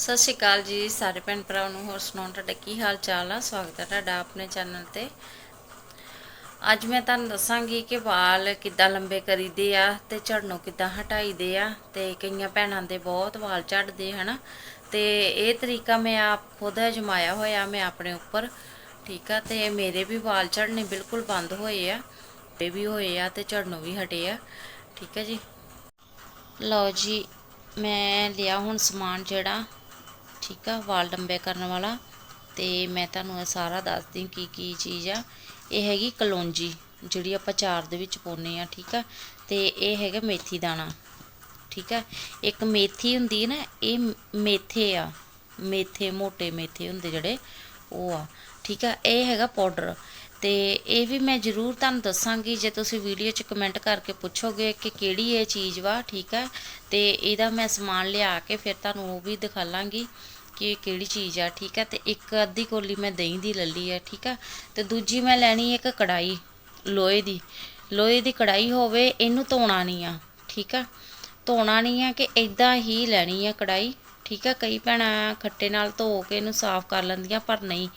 ਸਤਿ ਸ਼੍ਰੀ ਅਕਾਲ ਜੀ, ਸਾਰੇ ਭੈਣ ਭਰਾਵਾਂ ਨੂੰ ਹੋਰ ਸੁਣਾਉਣ ਤੁਹਾਡਾ ਕੀ ਹਾਲ ਚਾਲ ਆ? ਸਵਾਗਤ ਹੈ ਤੁਹਾਡਾ ਆਪਣੇ ਚੈਨਲ ਤੇ। ਅੱਜ ਮੈਂ ਤੁਹਾਨੂੰ ਦੱਸਾਂਗੀ ਕਿ ਵਾਲ ਕਿੱਦਾਂ ਲੰਬੇ ਕਰੀਦੇ ਆ ਤੇ ਝੜਨੋਂ ਕਿੱਦਾਂ ਹਟਾਈਦੇ ਆ ਤੇ ਕਈਆਂ ਭੈਣਾਂ ਦੇ ਬਹੁਤ ਵਾਲ ਝੜਦੇ, ਹਨਾ? ਤੇ ਇਹ ਤਰੀਕਾ ਮੈਂ ਆਪ ਖੁਦ ਅਜਮਾਇਆ ਹੋਇਆ, ਮੈਂ ਆਪਣੇ ਉੱਪਰ, ਠੀਕ ਆ? ਤੇ ਮੇਰੇ ਵੀ ਵਾਲ ਝੜਨੇ ਬਿਲਕੁਲ ਬੰਦ ਹੋਏ ਆ ਇਹ ਵੀ ਹੋਏ ਆ ਤੇ ਝੜਨੋਂ ਵੀ ਹਟੇ ਆ, ਠੀਕ ਆ ਜੀ? ਲਓ ਜੀ, ਮੈਂ ਲਿਆ ਹੁਣ ਸਮਾਨ ਜਿਹੜਾ। ਠੀਕ ਆ, ਵਾਲ ਡੰਬੇ ਕਰਨ ਵਾਲਾ। ਤੇ ਮੈਂ ਤੁਹਾਨੂੰ ਇਹ ਸਾਰਾ ਦੱਸਦੀ ਕੀ ਕੀ ਚੀਜ਼ ਆ। ਇਹ ਹੈਗੀ ਕਲੌਂਜੀ, ਜਿਹੜੀ ਆਪਾਂ ਚਾਰ ਦੇ ਵਿੱਚ ਪਾਉਨੇ ਆ, ਠੀਕ ਆ। ਤੇ ਇਹ ਹੈਗਾ ਮੇਥੀ ਦਾਣਾ, ਠੀਕ ਆ। ਇੱਕ ਮੇਥੀ ਹੁੰਦੀ ਨਾ, ਇਹ ਮੇਥੇ ਆ। ਮੇਥੇ ਮੋٹے ਮੇਥੇ ਹੁੰਦੇ ਜਿਹੜੇ, ਉਹ ਆ, ਠੀਕ ਆ। ਇਹ ਹੈਗਾ ਪਾਊਡਰ। ਤੇ ਇਹ ਵੀ ਮੈਂ ਜ਼ਰੂਰ ਤੁਹਾਨੂੰ ਦੱਸਾਂਗੀ, ਜੇ ਤੁਸੀਂ ਵੀਡੀਓ 'ਚ ਕਮੈਂਟ ਕਰਕੇ ਪੁੱਛੋਗੇ ਕਿ ਕਿਹੜੀ ਇਹ ਚੀਜ਼ ਵਾ, ਠੀਕ ਆ। ਤੇ ਇਹਦਾ ਮੈਂ ਸਮਾਨ ਲਿਆ ਕੇ ਫਿਰ ਤੁਹਾਨੂੰ ਉਹ ਵੀ ਦਿਖਾ ਲਾਂਗੀ। ਕਿ ਕਿਹੜੀ ਚੀਜ਼ ਆ, ਠੀਕ ਆ? ਤੇ ਇੱਕ ਅੱਧੀ ਕੋਲੀ ਮੈਂ ਦਹੀਂ ਦੀ ਲੱਲੀ ਆ, ਠੀਕ ਆ? ਤੇ ਦੂਜੀ ਮੈਂ ਲੈਣੀ ਇੱਕ ਕੜਾਈ ਲੋਹੇ ਦੀ। ਲੋਹੇ ਦੀ ਕੜਾਈ ਹੋਵੇ, ਇਹਨੂੰ ਧੋਣਾ ਨਹੀਂ ਆ, ਠੀਕ ਆ? ਧੋਣਾ ਨਹੀਂ ਆ ਕਿ ਇਦਾਂ ਹੀ ਲੈਣੀ ਆ ਕੜਾਈ ਠੀਕ ਆ? ਕਈ ਭੈਣਾਂ ਖੱਟੇ ਨਾਲ ਧੋ ਕੇ ਇਹਨੂੰ ਸਾਫ਼ ਕਰ ਲੈਂਦੀਆਂ, ਪਰ ਨਹੀਂ,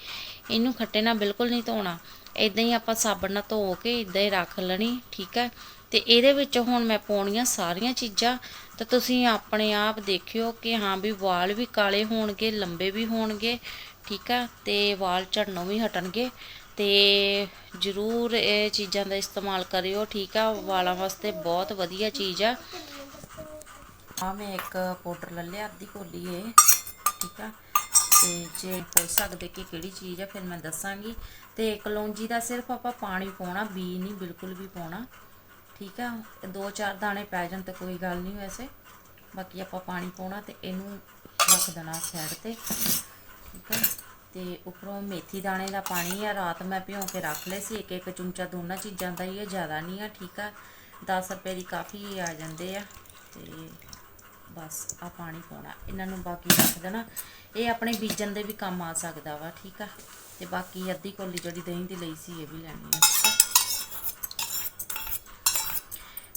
ਇਹਨੂੰ ਖੱਟੇ ਨਾਲ ਬਿਲਕੁਲ ਨਹੀਂ ਧੋਣਾ। ਇਦਾਂ ਹੀ ਆਪਾਂ ਸਾਬਣ ਨਾਲ ਧੋ ਕੇ ਇਦਾਂ ਹੀ ਰੱਖ ਲੈਣੀ, ਠੀਕ ਆ? ਤੇ ਇਹਦੇ ਵਿੱਚ ਹੁਣ ਮੈਂ ਪਾਉਣੀਆਂ ਸਾਰੀਆਂ ਚੀਜ਼ਾਂ, ਤਾਂ ਤੁਸੀਂ ਆਪਣੇ ਆਪ ਦੇਖਿਓ ਕਿ ਹਾਂ ਵੀ ਵਾਲ ਵੀ ਕਾਲੇ ਹੋਣਗੇ, ਲੰਬੇ ਵੀ ਹੋਣਗੇ, ਠੀਕ ਆ, ਤੇ ਵਾਲ ਝੜਨੋਂ ਵੀ ਹਟਣਗੇ, ਤੇ ਜ਼ਰੂਰ ਇਹ ਚੀਜ਼ਾਂ ਦਾ ਇਸਤੇਮਾਲ ਕਰਿਓ, ਠੀਕ ਆ, ਵਾਲਾਂ ਵਾਸਤੇ ਬਹੁਤ ਵਧੀਆ ਚੀਜ਼ ਆ। ਆ ਮੈਂ ਇੱਕ ਪਾਊਡਰ ਲੈ ਲਿਆ, ਅੱਧੀ ਕੋਲੀ ਇਹ, ਠੀਕ ਆ, ਤੇ ਜੇ ਪੁੱਛ ਸਕਦੇ ਕਿ ਕਿਹੜੀ ਚੀਜ਼ ਆ, ਫਿਰ ਮੈਂ ਦੱਸਾਂਗੀ, ਤੇ ਕਲੌਂਜੀ ਦਾ ਸਿਰਫ ਆਪਾਂ ਪਾਣੀ ਪਾਉਣਾ ਬੀ ਨਹੀਂ, ਬਿਲਕੁਲ ਵੀ ਪਾਉਣਾ। ਠੀਕ ਆ ਦੋ ਚਾਰ ਦਾਣੇ ਪੈ ਜਾਣ ਤਾਂ ਕੋਈ ਗੱਲ ਨਹੀਂ ਵੈਸੇ। ਬਾਕੀ ਆਪਾਂ ਪਾਣੀ ਪਾਉਣਾ ਤੇ ਇਹਨੂੰ ਰੱਖ ਦੇਣਾ ਸਾਈਡ ਤੇ, ਠੀਕ ਆ। ਤੇ ਉੱਪਰੋਂ ਮੇਥੀ ਦਾਣੇ ਦਾ ਪਾਣੀ ਆ, ਰਾਤ ਮੈਂ ਭਿਉਂ ਕੇ ਰੱਖ ਲਏ ਸੀ ਇੱਕ ਇੱਕ ਚਮਚਾ ਦੋਨਾਂ ਚੀਜ਼ਾਂ ਦਾ ਹੀ ਆ, ਜ਼ਿਆਦਾ ਨਹੀਂ ਆ, ਠੀਕ ਆ। 10 ਰੁਪਏ ਦੀ ਕਾਫੀ ਆ ਜਾਂਦੇ ਆ, ਤੇ ਬਸ ਆ ਪਾਣੀ ਪਾਉਣਾ। ਇਹਨਾਂ ਨੂੰ ਬਾਕੀ ਰੱਖ ਦੇਣਾ। ਇਹ ਆਪਣੇ ਬੀਜਣ ਦੇ ਵੀ ਕੰਮ ਆ ਸਕਦਾ ਵਾ, ਠੀਕ ਆ। ਤੇ ਬਾਕੀ ਅੱਧੀ ਕੋਲੀ ਜਿਹੜੀ ਦਹੀਂ ਦੀ ਲਈ ਸੀ, ਇਹ ਵੀ ਲੈਣੀ ਆ।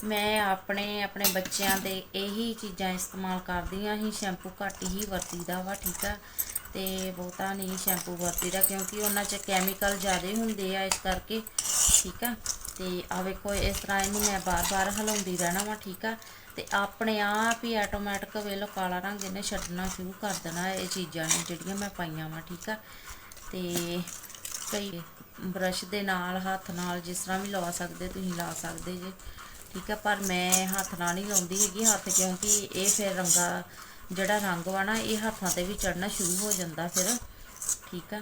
ਮੈਂ ਆਪਣੇ ਆਪਣੇ ਬੱਚਿਆਂ ਦੇ ਇਹੀ ਚੀਜ਼ਾਂ ਇਸਤੇਮਾਲ ਕਰਦੀ ਆ ਹੀ ਸ਼ੈਂਪੂ ਘੱਟ ਹੀ ਵਰਤੀਦਾ ਵਾ, ਠੀਕ ਆ? ਤੇ ਬਹੁਤਾ ਨਹੀਂ ਸ਼ੈਂਪੂ ਵਰਤੀਦਾ, ਕਿਉਂਕਿ ਉਹਨਾਂ 'ਚ ਕੈਮੀਕਲ ਜ਼ਿਆਦਾ ਹੁੰਦੇ ਆ ਇਸ ਕਰਕੇ, ਠੀਕ ਆ? ਤੇ ਆ ਵੇਖੋ, ਇਸ ਤਰ੍ਹਾਂ ਇਹਨੂੰ ਮੈਂ ਬਾਰ-ਬਾਰ ਹਿਲਾਉਂਦੀ ਰਹਿਣਾ ਵਾ, ਠੀਕ ਆ? ਤੇ ਆਪਣੇ ਆਪ ਹੀ ਆਟੋਮੈਟਿਕ ਵੇਲੋ ਕਾਲਾ ਰੰਗ ਇਹਨੇ ਛੱਡਣਾ ਸ਼ੁਰੂ ਕਰ ਦੇਣਾ ਇਹ ਚੀਜ਼ਾਂ ਨੇ ਜਿਹੜੀਆਂ ਮੈਂ ਪਾਈਆਂ ਵਾ, ਠੀਕ ਆ? ਤੇ ਕਈ ਬ੍ਰਸ਼ ਦੇ ਨਾਲ, ਹੱਥ ਨਾਲ ਜਿਸ ਤਰ੍ਹਾਂ ਵੀ ਲਾ ਸਕਦੇ, ਤੁਸੀਂ ਲਾ ਸਕਦੇ ਜੇ। ਠੀਕ ਆ, ਪਰ ਮੈਂ ਹੱਥ ਨਾਲ ਨਹੀਂ ਲਾਉਂਦੀ ਹੈਗੀ ਹੱਥ, ਕਿਉਂਕਿ ਇਹ ਫਿਰ ਰੰਗਾ ਜਿਹੜਾ ਰੰਗ ਵਾ ਨਾ, ਇਹ ਹੱਥਾਂ ਤੇ ਵੀ ਚੜਨਾ ਸ਼ੁਰੂ ਹੋ ਜਾਂਦਾ ਫਿਰ, ਠੀਕ ਆ।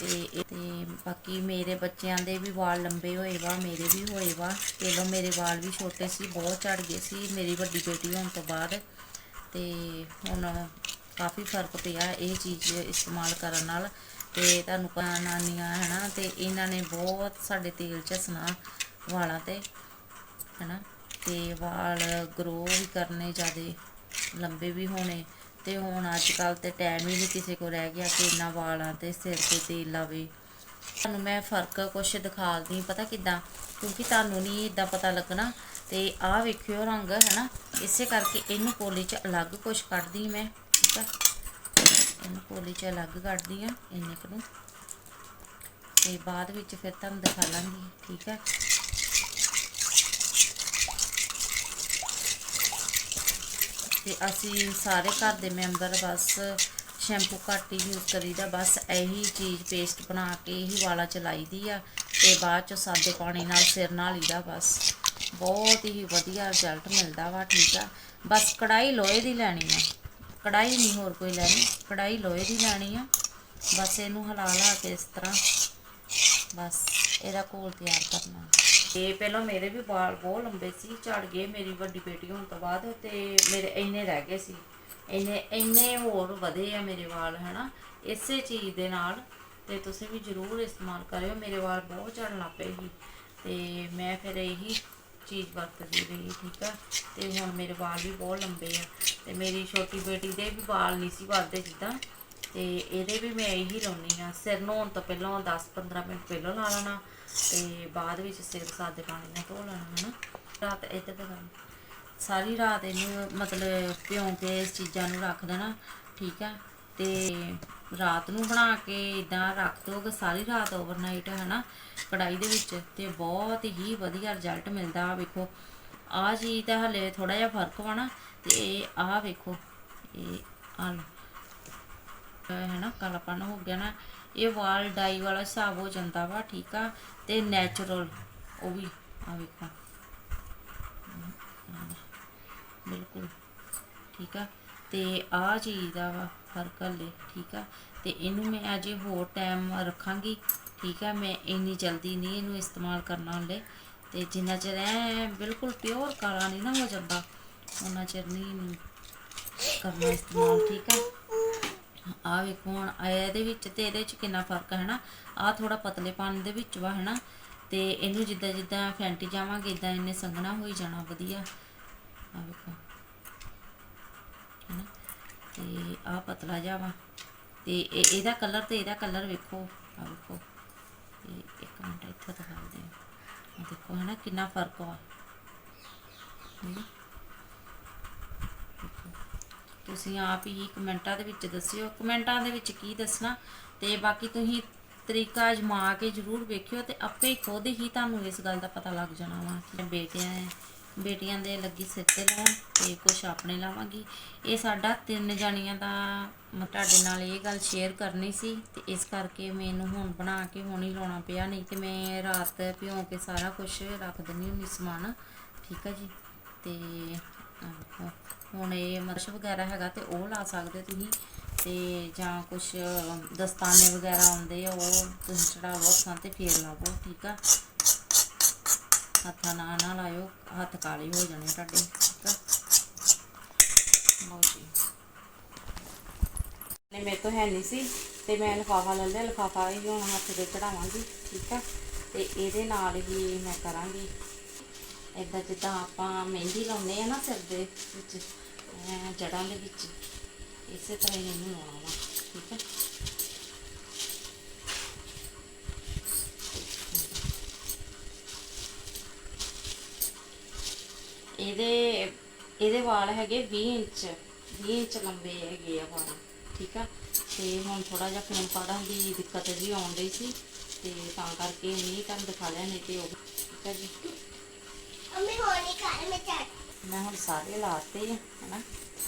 ਤੇ ਤੇ ਬਾਕੀ ਮੇਰੇ ਬੱਚਿਆਂ ਦੇ ਵੀ ਵਾਲ ਲੰਬੇ ਹੋਏ ਵਾ, ਮੇਰੇ ਵੀ ਹੋਏ ਵਾ। ਪਹਿਲਾਂ ਮੇਰੇ ਵਾਲ ਵੀ ਛੋਟੇ ਸੀ, ਬਹੁਤ ਝੜ ਗਏ ਸੀ, ਮੇਰੀ ਵੱਡੀ ਬੇਟੀ ਹੋਣ ਤੋਂ ਬਾਅਦ। ਤੇ ਹੁਣ ਕਾਫੀ ਫ਼ਰਕ ਪਿਆ ਇਹ ਚੀਜ਼ ਇਸਤੇਮਾਲ ਕਰਨ ਨਾਲ। ਤੇ ਤੁਹਾਨੂੰ ਪਤਾ, ਨਾਨੀਆਂ, ਹਨਾ, ਤੇ ਇਹਨਾਂ ਨੇ ਬਹੁਤ ਸਾਡੇ ਤੇਲ ਝਸਣਾ ਵਾਲਾਂ ਤੇ। ਹੈ ਨਾ ਅਤੇ ਵਾਲ ਗਰੋ ਵੀ ਕਰਨੇ ਜ਼ਿਆਦੇ ਲੰਬੇ ਵੀ ਹੋਣੇ ਅਤੇ ਹੁਣ ਅੱਜ ਕੱਲ੍ਹ ਤਾਂ ਟਾਈਮ ਹੀ ਨਹੀਂ ਕਿਸੇ ਕੋਲ ਰਹਿ ਗਿਆ ਕਿ ਇੰਨਾ ਵਾਲਾਂ ਤੇ ਸਿਰ ਤੇ ਤੇਲ ਲਾਵੇ। ਤੁਹਾਨੂੰ ਮੈਂ ਫ਼ਰਕ ਕੁਛ ਦਿਖਾਲਦੀ, ਪਤਾ ਕਿੱਦਾਂ? ਕਿਉਂਕਿ ਤੁਹਾਨੂੰ ਨਹੀਂ ਇਦਾਂ ਪਤਾ ਲੱਗਣਾ, ਤੇ ਆਹ ਵੇਖਿਓ ਰੰਗ ਹੈ ਨਾ ਇਸੇ ਕਰਕੇ ਇਹਨੂੰ ਕੋਲੀ 'ਚ ਅਲੱਗ ਕੁਛ ਕੱਢਦੀ ਮੈਂ, ਠੀਕ ਆ? ਇਹਨੂੰ ਕੋਲੀ 'ਚ ਅਲੱਗ ਕੱਢਦੀ ਆ ਇੰਨੇ ਕੁ ਨੂੰ। ਤੇ ਬਾਅਦ ਵਿੱਚ ਫਿਰ ਤੁਹਾਨੂੰ ਦਿਖਾ ਲਾਂਗੀ, ਠੀਕ ਹੈ ਤੇ ਅਸੀਂ ਸਾਰੇ ਘਰ ਦੇ ਮੈਂਬਰ ਬਸ ਸ਼ੈਂਪੂ ਘੱਟ ਹੀ ਯੂਜ਼ ਕਰੀਦਾ, ਬਸ ਇਹੀ ਚੀਜ਼ ਪੇਸਟ ਬਣਾ ਕੇ ਇਹੀ ਵਾਲਾ ਚ ਲਾਈਦੀ ਆ ਤੇ ਬਾਅਦ ਚ ਸਾਦੇ ਪਾਣੀ ਨਾਲ ਸਿਰ ਨਾਲ ਲੀਦਾ ਬਸ। ਬਹੁਤ ਹੀ ਵਧੀਆ ਰਿਜ਼ਲਟ ਮਿਲਦਾ ਵਾ, ਠੀਕ ਆ। ਬਸ ਕੜਾਈ ਲੋਹੇ ਦੀ ਲੈਣੀ ਆ। ਕੜਾਈ ਨਹੀਂ ਹੋਰ ਕੋਈ ਲੈਣੀ ਕੜਾਈ ਲੋਹੇ ਦੀ ਲੈਣੀ ਆ। ਬਸ ਇਹਨੂੰ ਹਿਲਾ ਲਾ ਕੇ ਇਸ ਤਰ੍ਹਾਂ ਬਸ ਇਹਦਾ ਘੋਲ ਤਿਆਰ ਕਰਨਾ। ਤੇ ਪਹਿਲਾਂ ਮੇਰੇ ਵੀ ਵਾਲ ਬਹੁਤ ਲੰਬੇ ਸੀ, ਝੜ ਗਏ ਮੇਰੀ ਵੱਡੀ ਬੇਟੀ ਹੋਣ ਤੋਂ ਬਾਅਦ ਤੇ ਮੇਰੇ ਇੰਨੇ ਰਹਿ ਗਏ ਸੀ। ਇੰਨੇ ਇੰਨੇ ਹੋਰ ਵਧੇ ਆ ਮੇਰੇ ਵਾਲ, ਹਨਾ? ਇਸੇ ਚੀਜ਼ ਦੇ ਨਾਲ ਤੇ ਤੁਸੀਂ ਵੀ ਜ਼ਰੂਰ ਇਸਤੇਮਾਲ ਕਰਿਓ, ਮੇਰੇ ਵਾਲ ਬਹੁਤ ਝੜਨ ਲੱਗ ਪਏ ਸੀ ਤੇ ਮੈਂ ਫਿਰ ਇਹੀ ਚੀਜ਼ ਵਰਤਦੀ ਰਹੀ, ਠੀਕ ਆ? ਤੇ ਹੁਣ ਮੇਰੇ ਵਾਲ ਵੀ ਬਹੁਤ ਲੰਬੇ ਆ ਤੇ ਮੇਰੀ ਛੋਟੀ ਬੇਟੀ ਦੇ ਵੀ ਵਾਲ ਨਹੀਂ ਸੀ ਵੱਧਦੇ ਜਿੱਦਾਂ। ਤੇ ਇਹਦੇ ਵੀ ਮੈਂ ਇਹੀ ਲਾਉਣੀ ਆ। ਸਿਰ ਨਹਾਉਣ ਤੋਂ ਪਹਿਲਾਂ 10-15 ਮਿੰਟ ਪਹਿਲਾਂ ਲਾ ਲੈਣਾ ਤੇ ਬਾਅਦ ਵਿੱਚ ਸਿਰ ਸਾਦੇ ਪਾਣੀ ਨਾਲ ਧੋ ਲੈਣਾ, ਹਨਾ? ਰਾਤ ਇੱਧਰ ਤੇ ਸਾਰੀ ਰਾਤ ਇਹਨੂੰ ਮਤਲਬ ਭਿਉਂ ਕੇ ਇਸ ਚੀਜ਼ਾਂ ਨੂੰ ਰੱਖ ਦੇਣਾ, ਠੀਕ ਆ? ਤੇ ਰਾਤ ਨੂੰ ਬਣਾ ਕੇ ਇਦਾਂ ਰੱਖ ਦੋਗੇ ਸਾਰੀ ਰਾਤ ਓਵਰਨਾਈਟ ਹਨਾ? ਕੜਾਈ ਦੇ ਵਿੱਚ ਤੇ ਬਹੁਤ ਹੀ ਵਧੀਆ ਰਿਜ਼ਲਟ ਮਿਲਦਾ ਆ ਵੇਖੋ। ਆ ਚੀਜ਼ ਤਾਂ ਹਲੇ ਥੋੜਾ ਜਿਹਾ ਫ਼ਰਕ ਵਾ ਨਾ, ਤੇ ਇਹ ਆਹ ਵੇਖੋ, ਇਹ ਆ ਹੈ ਨਾ ਕਾਲਾਪਨ ਹੋ ਗਿਆ ਨਾ, ਇਹ ਵਾਲ ਡਾਈ ਵਾਲਾ ਹਿਸਾਬ ਹੋ ਜਾਂਦਾ ਵਾ, ਠੀਕ ਆ, ਤੇ ਨੈਚੁਰਲ ਉਹ ਵੀ ਆ ਵੇਖੋ। ਬਿਲਕੁਲ, ਠੀਕ ਆ, ਤੇ ਆ ਚੀਜ਼ ਦਾ ਵਾ ਫ਼ਰਕ ਹਲੇ, ਠੀਕ ਆ, ਤੇ ਇਹਨੂੰ ਮੈਂ ਅਜੇ ਹੋਰ ਟਾਈਮ ਰੱਖਾਂਗੀ, ਠੀਕ ਆ, ਮੈਂ ਇੰਨੀ ਜਲਦੀ ਨਹੀਂ ਇਹਨੂੰ ਇਸਤੇਮਾਲ ਕਰਨਾ ਹਲੇ, ਤੇ ਜਿੰਨਾ ਚਿਰ ਐ ਬਿਲਕੁਲ ਪਿਓਰ ਕਾਲਾ ਨਹੀਂ ਨਾ ਹੋ ਜਾਂਦਾ, ਉਹਨਾਂ ਚਿਰ ਨਹੀਂ ਇਹਨੂੰ ਕਰਨਾ ਇਸਤੇਮਾਲ, ਠੀਕ ਆ। ਆ ਵੇਖੋ ਹੁਣ, ਆ ਇਹਦੇ ਵਿੱਚ ਤੇ ਇਹਦੇ ਵਿੱਚ ਕਿੰਨਾ ਫ਼ਰਕ ਹੈ ਨਾ? ਆ ਥੋੜਾ ਪਤਲੇਪਨ ਦੇ ਵਿੱਚ ਵਾ, ਹੈ ਨਾ? ਤੇ ਇਹਨੂੰ ਜਿੱਦਾਂ ਜਿੱਦਾਂ ਫੈਂਟੀ ਜਾਵਾਂਗੇ ਇਦਾਂ ਇਹਨੇ ਸੰਘਣਾ ਹੋਈ ਜਾਣਾ, ਵਧੀਆ। ਆ ਵੇਖੋ। ਹੈਨਾ ਤੇ ਆ ਪਤਲਾ ਜਿਹਾ ਵਾ। ਤੇ ਇਹ, ਇਹਦਾ ਕਲਰ ਤੇ ਇਹਦਾ ਕਲਰ ਵੇਖੋ। ਆ ਵੇਖੋ। ਇੱਕ ਮਿੰਟ ਇੱਥੇ ਦਿਖਾ ਆ ਦੇਖੋ, ਹੈ ਨਾ? ਕਿੰਨਾ ਫ਼ਰਕ ਵਾ। ਹਮ। ਤੁਸੀਂ ਆਪ ਹੀ ਕਮੈਂਟਾਂ ਦੇ ਵਿੱਚ ਦੱਸਿਓ। ਕਮੈਂਟਾਂ ਦੇ ਵਿੱਚ ਕੀ ਦੱਸਣਾ ਤੇ ਬਾਕੀ ਤੁਸੀਂ ਤਰੀਕਾ ਅਜਮਾ ਕੇ ਜਰੂਰ ਵੇਖਿਓ ਤੇ ਆਪੇ ਖੁਦ ਹੀ ਤੁਹਾਨੂੰ ਇਸ ਗੱਲ ਦਾ ਪਤਾ ਲੱਗ ਜਾਣਾ ਵਾ ਕਿ ਬੇਟਿਆਂ ਬੇਟੀਆਂ ਦੇ ਲੱਗੀ ਸਿਰ ਤੇ ਲਾਉਣ ਤੇ ਕੁਝ ਆਪਣੇ ਲਾਵਾਂਗੀ। ਇਹ ਸਾਡਾ ਤਿੰਨ ਜਾਣੀਆਂ ਦਾ ਤੁਹਾਡੇ ਨਾਲ ਇਹ ਗੱਲ ਸ਼ੇਅਰ ਕਰਨੀ ਸੀ ਤੇ ਇਸ ਕਰਕੇ ਮੈਨੂੰ ਹੁਣ ਬਣਾ ਕੇ ਹੁਣ ਹੀ ਲਾਉਣਾ ਪਿਆ, ਨਹੀਂ ਤੇ ਮੈਂ ਰਾਤ ਭਿਉਂ ਕੇ ਸਾਰਾ ਕੁਝ ਰੱਖ ਦਿੰਦੀ ਹੁੰਦੀ ਸਮਾਨ। ਠੀਕ ਹੈ ਜੀ? ਤੇ ਹੁਣ ਇਹ ਮਰਸ਼ ਵਗੈਰਾ ਹੈਗਾ ਤੇ ਉਹ ਲਾ ਸਕਦੇ ਤੁਸੀਂ ਤੇ ਜਾਂ ਕੁਝ ਦਸਤਾਨੇ ਵਗੈਰਾ ਆਉਂਦੇ ਆ, ਉਹ ਤੁਸੀਂ ਚੜਾਵੋ ਹੱਥਾਂ ਤੇ ਫੇਰ ਲਾਵੋ, ਠੀਕ ਆ? ਹੱਥਾਂ ਨਾਲ ਨਾ ਲਾਇਓ, ਹੱਥ ਕਾਲੇ ਹੋ ਜਾਣੇ ਤੁਹਾਡੇ, ਠੀਕ ਆ? ਲਓ ਜੀ। ਨੇ ਮੇਰੇ ਤੋਂ ਹੈ ਨਹੀਂ ਸੀ, ਤੇ ਮੈਂ ਲਿਫਾਫਾ ਲੈ ਲਿਆ, ਲਿਫਾਫਾ ਹੀ ਹੁਣ ਹੱਥ ਤੇ ਚੜਾਵਾਂਗੀ, ਠੀਕ ਆ? ਤੇ ਇਹਦੇ ਨਾਲ ਹੀ ਮੈਂ ਕਰਾਂਗੀ। ਇਦਾਂ ਜਿੱਦਾਂ ਆਪਾਂ ਮਹਿੰਦੀ ਲਾਉਂਦੇ ਆ ਨਾ ਸਿਰ ਦੇ ਵਿੱਚ ਜੜਾਂ ਦੇ ਵਿੱਚ, ਇਸੇ ਤਰ੍ਹਾਂ ਇਹਨੂੰ ਲਾਉਣਾ ਵਾ, ਠੀਕ ਹੈ? ਇਹਦੇ ਇਹਦੇ ਵਾਲ ਹੈਗੇ 20 ਇੰਚ 20 ਇੰਚ ਲੰਬੇ ਹੈਗੇ ਆ ਵਾਲ, ਠੀਕ ਆ? ਤੇ ਹੁਣ ਥੋੜਾ ਜਿਹਾ ਫੋਨ ਪੜਨ ਦੀ ਦਿੱਕਤ ਜੀ ਆਉਣ ਡਈ ਸੀ, ਤੇ ਤਾਂ ਕਰਕੇ ਨਹੀਂ ਤੁਹਾਨੂੰ ਦਿਖਾ ਲਿਆ, ਨਹੀਂ ਤੇ ਉਹ ਠੀਕ ਆ ਜੀ? ਅਮੇ ਹੋਣੀ ਕਰ ਮੈਂ ਚੱਟ ਮੈਂ ਹੁਣ ਸਾਰੇ ਲਾਤੇ ਆ ਹਨਾ?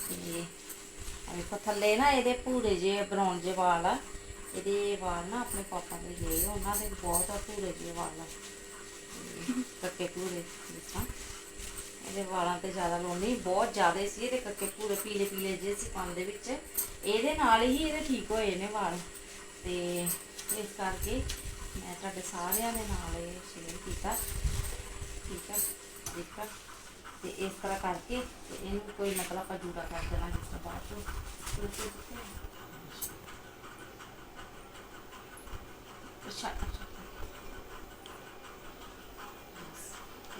ਤੇ ਆ ਵੇਖੋ, ਥੱਲੇ ਨਾ ਇਹਦੇ ਭੂਰੇ ਜੇ ਬਰਾਊਨ ਜੇ ਵਾਲ ਆ। ਇਹਦੇ ਵਾਲ ਨਾ ਆਪਣੇ ਪਾਪਾ ਦੇ ਲਏ ਉਹਨਾਂ ਦੇ ਬਹੁਤ ਆ ਭੂਰੇ ਜੇ ਵਾਲ। ਆ ਕੱਕੇ ਭੂਰੇ ਜਿੱਦਾਂ ਇਹਦੇ ਵਾਲਾਂ ਤੇ ਜ਼ਿਆਦਾ ਲਾਉਣੀ ਬਹੁਤ ਜ਼ਿਆਦਾ ਸੀ ਇਹਦੇ ਕੱਕੇ ਭੂਰੇ, ਪੀਲੇ ਪੀਲੇ ਜੇ ਸੀ ਕੰਨ ਦੇ ਵਿੱਚ। ਇਹਦੇ ਨਾਲ ਹੀ ਇਹਦੇ ਠੀਕ ਹੋਏ ਨੇ ਵਾਲ। ਤੇ ਇਸ ਕਰਕੇ ਮੈਂ ਤੁਹਾਡੇ ਸਾਰਿਆਂ ਦੇ ਨਾਲ ਇਹ ਸ਼ੇਅਰ ਕੀਤਾ। ਤੇ ਇਸ ਤਰ੍ਹਾਂ ਕਰਕੇ ਤੇ ਇਹਨੂੰ ਕੋਈ ਮਤਲਬ ਆਪਾਂ ਜੂੜਾ ਕਰ ਦੇਣਾ ਜਿਸ ਤੋਂ ਬਾਅਦ ਚੋਂ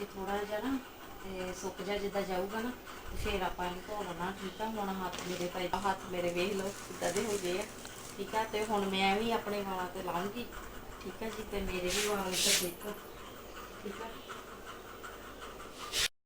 ਇਹ ਥੋੜਾ ਜਿਹਾ ਨਾ, ਤੇ ਸੁੱਕ ਜਾ ਜਿੱਦਾਂ ਜਾਊਗਾ ਨਾ, ਤੇ ਫਿਰ ਆਪਾਂ ਇਹਨੂੰ ਧੋ ਲੈਣਾ, ਠੀਕ ਆ? ਹੁਣ ਹੱਥ ਮੇਰੇ ਪਏ ਹੱਥ ਮੇਰੇ ਵੇਖ ਲਓ ਕਿੱਦਾਂ ਦੇ ਹੋ ਗਏ ਆ, ਠੀਕ ਆ? ਤੇ ਹੁਣ ਮੈਂ ਵੀ ਆਪਣੇ ਵਾਲਾਂ ਤੇ ਲਾਉਂਗੀ ਠੀਕ ਆ ਜੀ? ਤੇ ਮੇਰੇ ਵੀ ਵਾਲ ਇੱਧਰ ਦੇਖੋ, ਠੀਕ ਆ?